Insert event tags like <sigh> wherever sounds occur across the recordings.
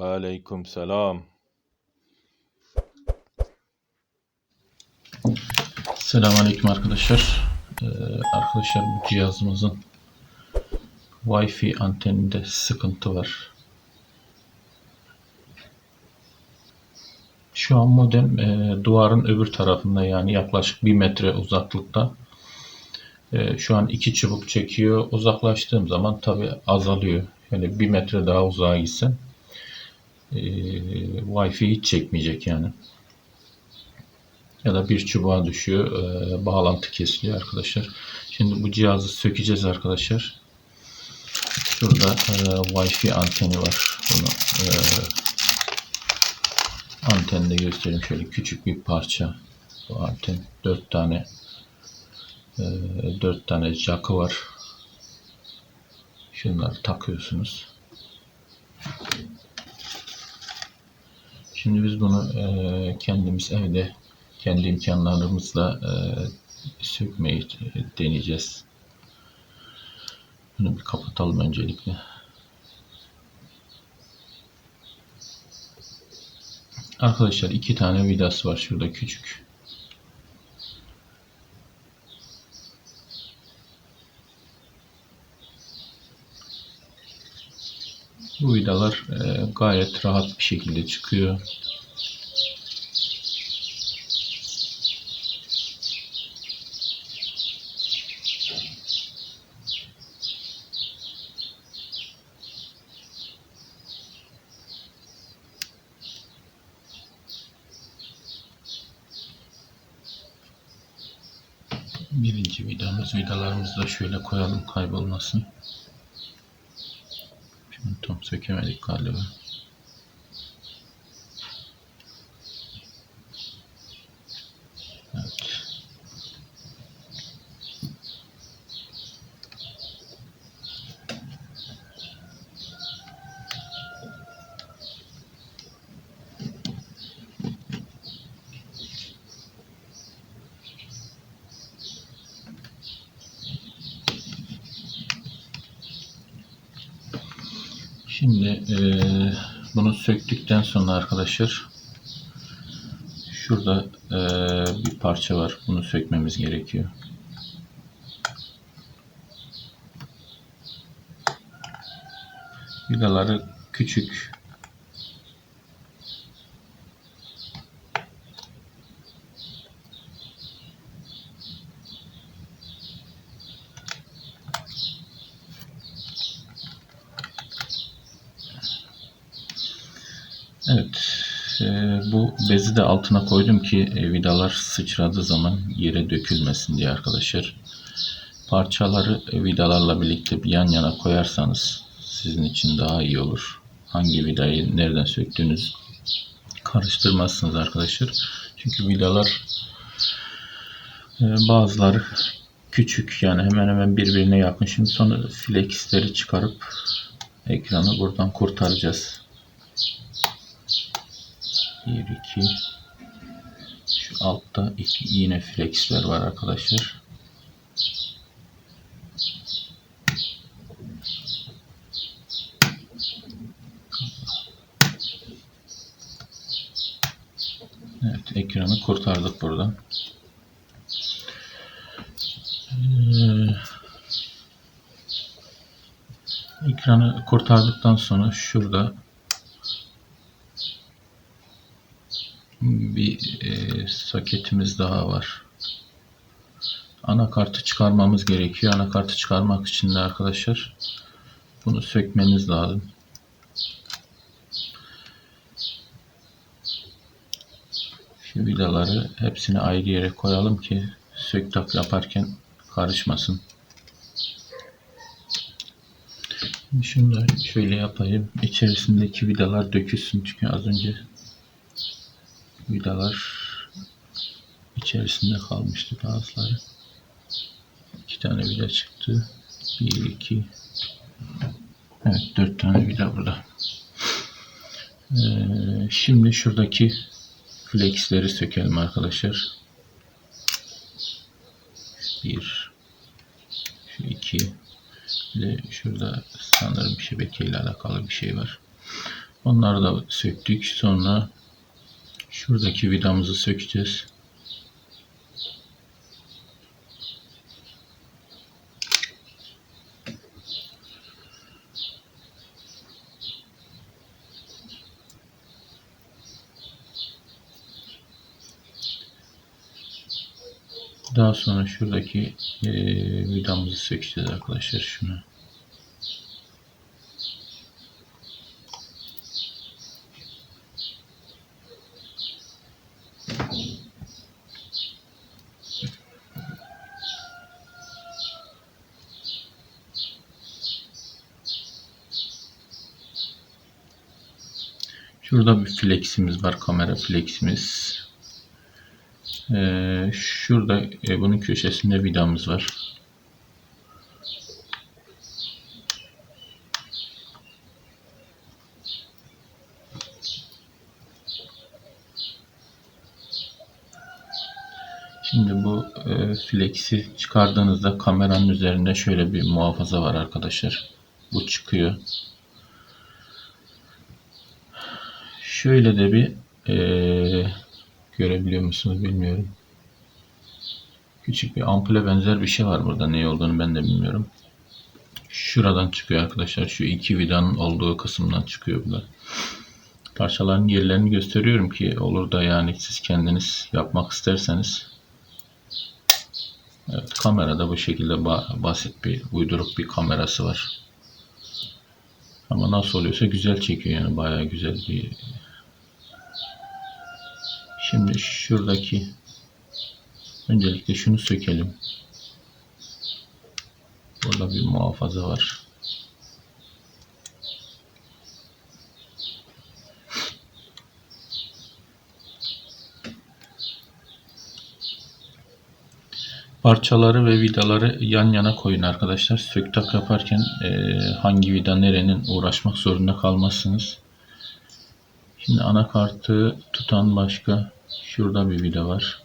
Ve aleyküm selam. Selamünaleyküm arkadaşlar. Ee, arkadaşlar bu cihazımızın Wi-Fi anteninde sıkıntı var. Şu an modem e, duvarın öbür tarafında yani yaklaşık bir metre uzaklıkta. E, şu an iki çubuk çekiyor. Uzaklaştığım zaman tabi azalıyor. Yani bir metre daha uzağa gitsem e, Wi-Fi hiç çekmeyecek yani ya da bir çubuğa düşüyor. e, bağlantı kesiliyor arkadaşlar. Şimdi bu cihazı sökeceğiz arkadaşlar. Şurada e, Wi-Fi anteni var. Bunu e, antende göstereyim. Şöyle küçük bir parça. Bu anten 4 tane e, 4 tane jack'ı var. Şunları takıyorsunuz. Şimdi biz bunu e, kendimiz evde kendi imkanlarımızla e, sökmeyi deneyeceğiz. Bunu bir kapatalım öncelikle. Arkadaşlar iki tane vidası var şurada küçük. Bu vidalar e, gayet rahat bir şekilde çıkıyor. Birinci vidamız. Vidalarımızı da şöyle koyalım kaybolmasın. Sökemedik galiba. Evet. Şimdi eee, bunu söktükten sonra arkadaşlar şurada eee, bir parça var. Bunu sökmemiz gerekiyor. Vidaları küçük. Evet. eee, bu bezi de altına koydum ki e, vidalar sıçradığı zaman yere dökülmesin diye arkadaşlar. Parçaları e, vidalarla birlikte bir yan yana koyarsanız sizin için daha iyi olur. Hangi vidayı nereden söktüğünüz karıştırmazsınız arkadaşlar. Çünkü vidalar e, bazıları küçük yani hemen hemen birbirine yakın. Şimdi sonra flexleri çıkarıp ekranı buradan kurtaracağız. 1 2 şu altta iki yine flexler var arkadaşlar. Evet ekranı kurtardık buradan. Ee, ekranı kurtardıktan sonra şurada bir e, soketimiz daha var. Anakartı çıkarmamız gerekiyor. Anakartı çıkarmak için de arkadaşlar bunu sökmeniz lazım. Şu vidaları hepsini ayrı yere koyalım ki sök tak yaparken karışmasın. Şunu da şöyle yapayım. İçerisindeki vidalar dökülsün çünkü az önce vidalar içerisinde kalmıştı bazıları. İki tane vida çıktı. Bir, iki. Evet, dört tane vida burada. Ee, şimdi şuradaki flexleri sökelim arkadaşlar. Bir, şu iki, bir de şurada sanırım şebeke ile alakalı bir şey var. Onları da söktük. Sonra şuradaki vidamızı sökeceğiz. Daha sonra şuradaki eee vidamızı sökeceğiz arkadaşlar şunu. Şurada bir fleximiz var. Kamera fleximiz. Ee, şurada e, bunun köşesinde vidamız var. Şimdi bu e, flexi çıkardığınızda kameranın üzerinde şöyle bir muhafaza var arkadaşlar. Bu çıkıyor. Şöyle de bir e, görebiliyor musunuz bilmiyorum. Küçük bir ampule benzer bir şey var burada. Ne olduğunu ben de bilmiyorum. Şuradan çıkıyor arkadaşlar. Şu iki vidanın olduğu kısımdan çıkıyor bunlar. Parçaların yerlerini gösteriyorum ki olur da yani siz kendiniz yapmak isterseniz. Evet kamerada bu şekilde ba- basit bir uyduruk bir kamerası var. Ama nasıl oluyorsa güzel çekiyor yani bayağı güzel bir Şimdi şuradaki öncelikle şunu sökelim. Burada bir muhafaza var. Parçaları ve vidaları yan yana koyun arkadaşlar. Sök tak yaparken e, hangi vida nerenin uğraşmak zorunda kalmazsınız. Şimdi anakartı tutan başka şurada bir vida var.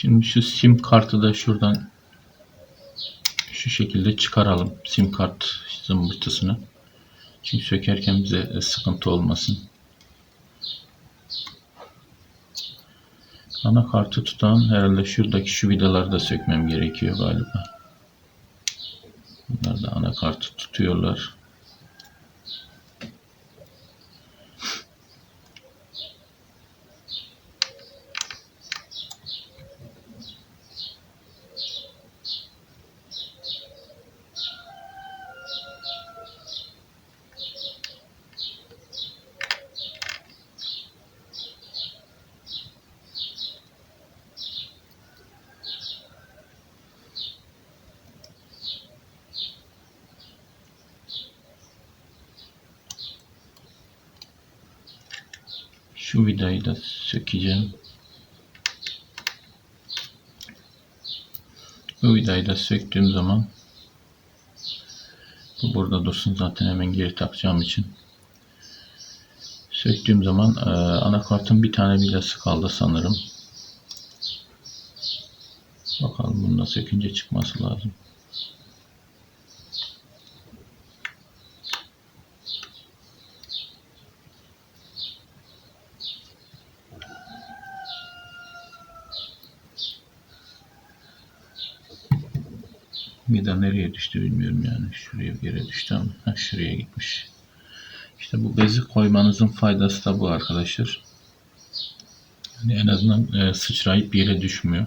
Şimdi şu sim kartı da şuradan şu şekilde çıkaralım. Sim kart zımbırtısını. Çünkü sökerken bize sıkıntı olmasın. Anakartı tutan herhalde şuradaki şu vidaları da sökmem gerekiyor galiba. Bunlar da anakartı tutuyorlar. Şu vidayı da sökeceğim. Bu vidayı da söktüğüm zaman bu burada dursun zaten hemen geri takacağım için. Söktüğüm zaman e, anakartın bir tane vidası kaldı sanırım. Bakalım bunu da sökünce çıkması lazım. Vida nereye düştü bilmiyorum yani. Şuraya bir yere düştü ama ha, şuraya gitmiş. İşte bu bezi koymanızın faydası da bu arkadaşlar. Yani en azından e, sıçrayıp bir yere düşmüyor.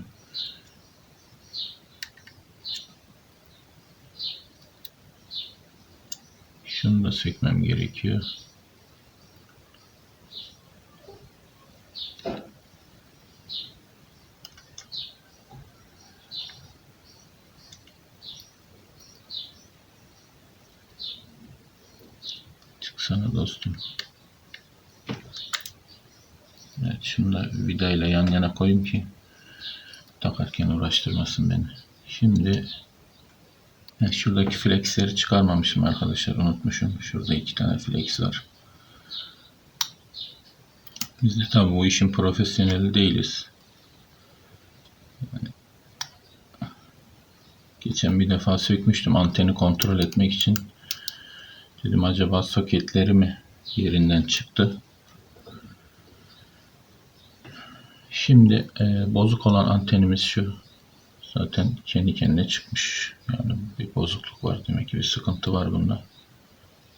Şunu da sökmem gerekiyor. Sana dostum. Evet şunu da vidayla yan yana koyayım ki takarken uğraştırmasın beni. Şimdi ha, şuradaki flexleri çıkarmamışım arkadaşlar unutmuşum. Şurada iki tane flex var. Biz de tabii bu işin profesyoneli değiliz. Yani geçen bir defa sökmüştüm anteni kontrol etmek için. Dedim acaba soketleri mi yerinden çıktı? Şimdi e, bozuk olan antenimiz şu. Zaten kendi kendine çıkmış. Yani bir bozukluk var demek ki bir sıkıntı var bunda.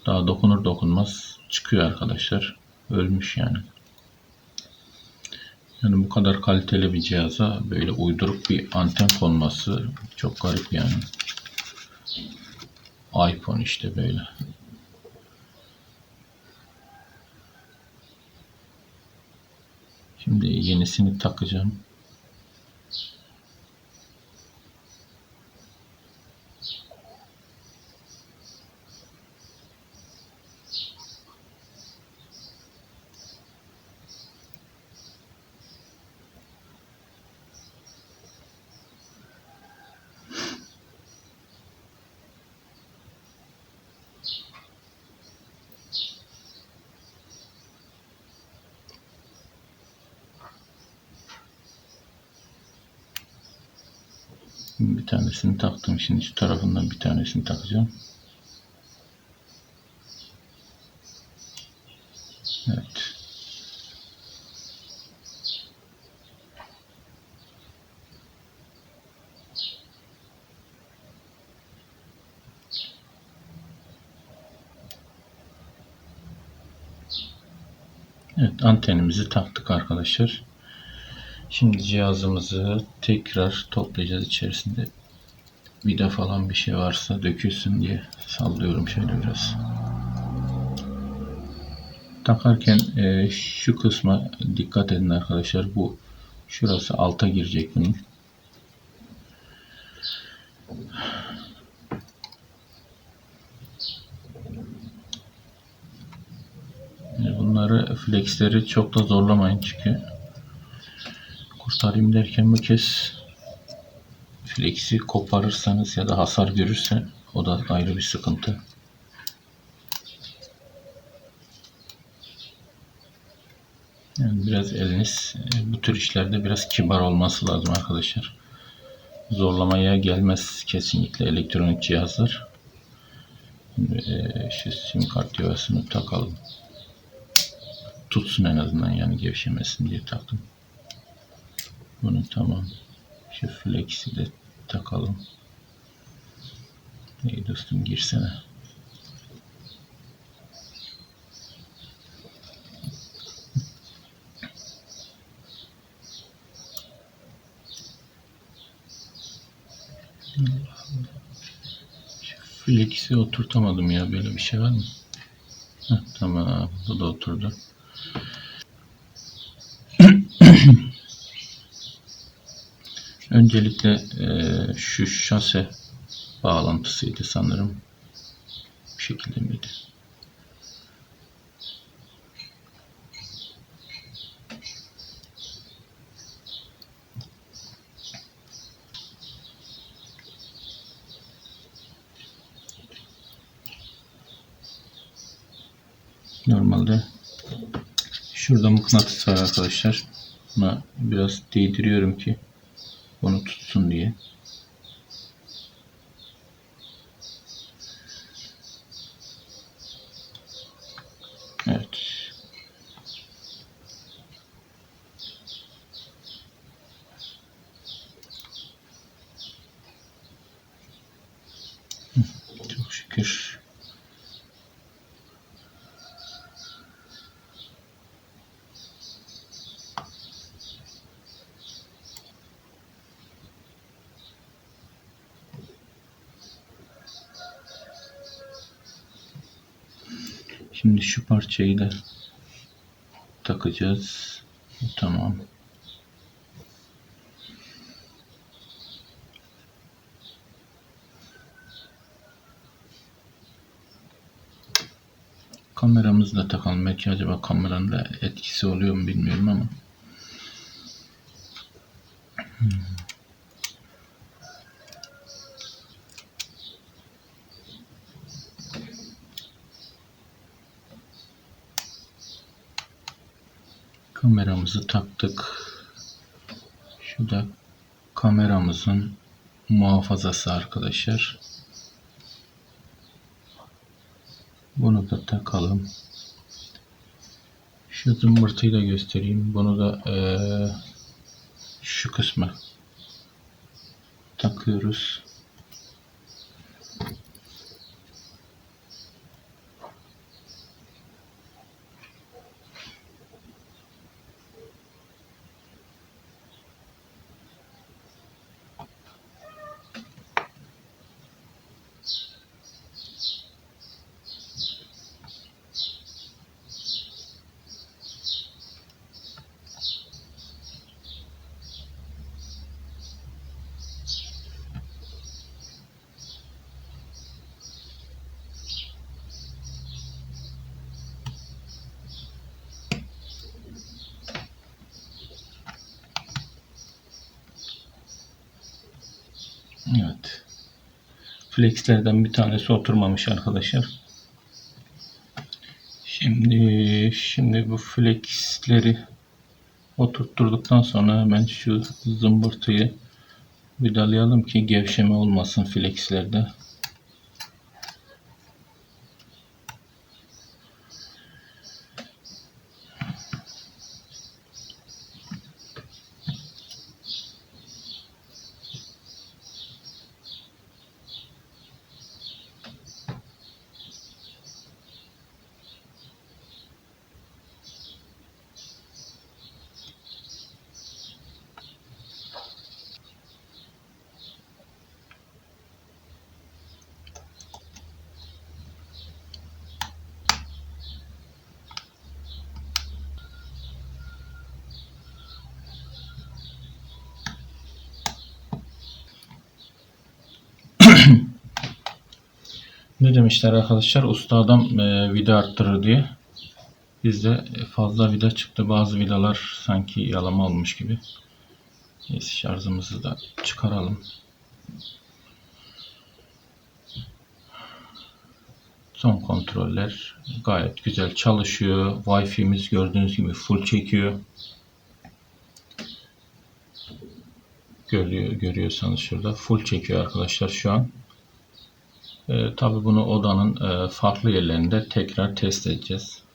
Daha dokunur dokunmaz çıkıyor arkadaşlar. Ölmüş yani. Yani bu kadar kaliteli bir cihaza böyle uyduruk bir anten konması çok garip yani. iPhone işte böyle. Şimdi yenisini takacağım. Bir tanesini taktım. Şimdi şu tarafından bir tanesini takacağım. Evet. Evet antenimizi taktık arkadaşlar. Şimdi cihazımızı tekrar toplayacağız içerisinde vida falan bir şey varsa dökülsün diye sallıyorum şöyle biraz. Takarken e, şu kısma dikkat edin arkadaşlar. Bu şurası alta girecek bunun. E, Bunları flexleri çok da zorlamayın çünkü kurtarayım derken bu kez flexi koparırsanız ya da hasar görürse o da ayrı bir sıkıntı. Yani biraz eliniz bu tür işlerde biraz kibar olması lazım arkadaşlar. Zorlamaya gelmez kesinlikle elektronik cihazlar. Şimdi, e, şu sim kart yuvasını takalım. Tutsun en azından yani gevşemesin diye taktım. Bunu tamam. Şu flex'i de takalım. İyi dostum girsene. Flex'i oturtamadım ya. Böyle bir şey var mı? Heh, tamam. Bu da oturdu. Öncelikle eee, şu şase bağlantısıydı sanırım. Bu şekilde miydi? Normalde şurada mıknatıs var arkadaşlar. Buna biraz değdiriyorum ki onu tutsun diye. Evet. Hı, Çok şükür. Şimdi şu parçayı da takacağız. Tamam. Kameramızı da takalım. Belki acaba kameranın da etkisi oluyor mu bilmiyorum ama. Hmm. Kameramızı taktık. Şu da kameramızın muhafazası arkadaşlar. Bunu da takalım. Şu zımbırtıyı da göstereyim. Bunu da eee, şu kısmı takıyoruz. Evet. Flexlerden bir tanesi oturmamış arkadaşlar. Şimdi şimdi bu flexleri oturtturduktan sonra hemen şu zımbırtıyı vidalayalım ki gevşeme olmasın flexlerde. Ne demişler arkadaşlar? Usta adam e, vida arttırır diye. Bizde fazla vida çıktı. Bazı vidalar sanki yalama olmuş gibi. Neyse şarjımızı da çıkaralım. Son kontroller gayet güzel çalışıyor. Wi-Fi'miz gördüğünüz gibi full çekiyor. Görüyor, görüyorsanız şurada full çekiyor arkadaşlar şu an. E, tabii bunu odanın e, farklı yerlerinde tekrar test edeceğiz.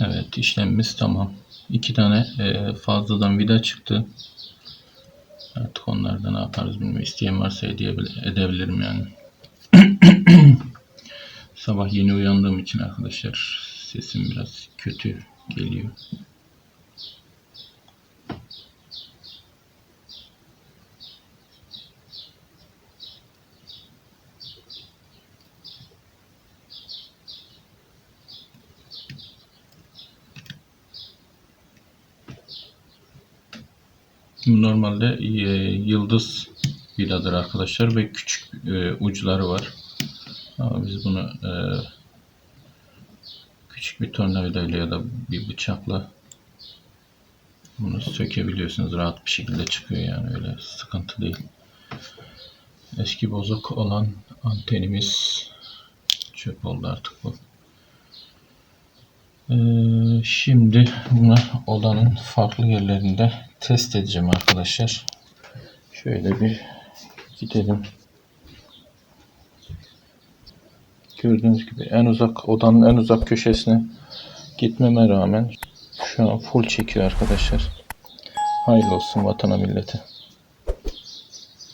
Evet işlemimiz tamam. İki tane e, fazladan vida çıktı. Artık onlarda ne yaparız bilmiyorum. İsteyen varsa edebilirim yani. <clears throat> Sabah yeni uyandığım için arkadaşlar sesim biraz kötü geliyor. Normalde e, yıldız vidadır arkadaşlar ve küçük e, uçları var. Ama biz bunu e, küçük bir tornavidayla ya da bir bıçakla bunu sökebiliyorsunuz. Rahat bir şekilde çıkıyor yani öyle sıkıntı değil. Eski bozuk olan antenimiz çöp oldu artık bu. Ee, şimdi bunu odanın farklı yerlerinde test edeceğim arkadaşlar. Şöyle bir gidelim. Gördüğünüz gibi en uzak odanın en uzak köşesine gitmeme rağmen şu an full çekiyor arkadaşlar. Hayırlı olsun vatana millete.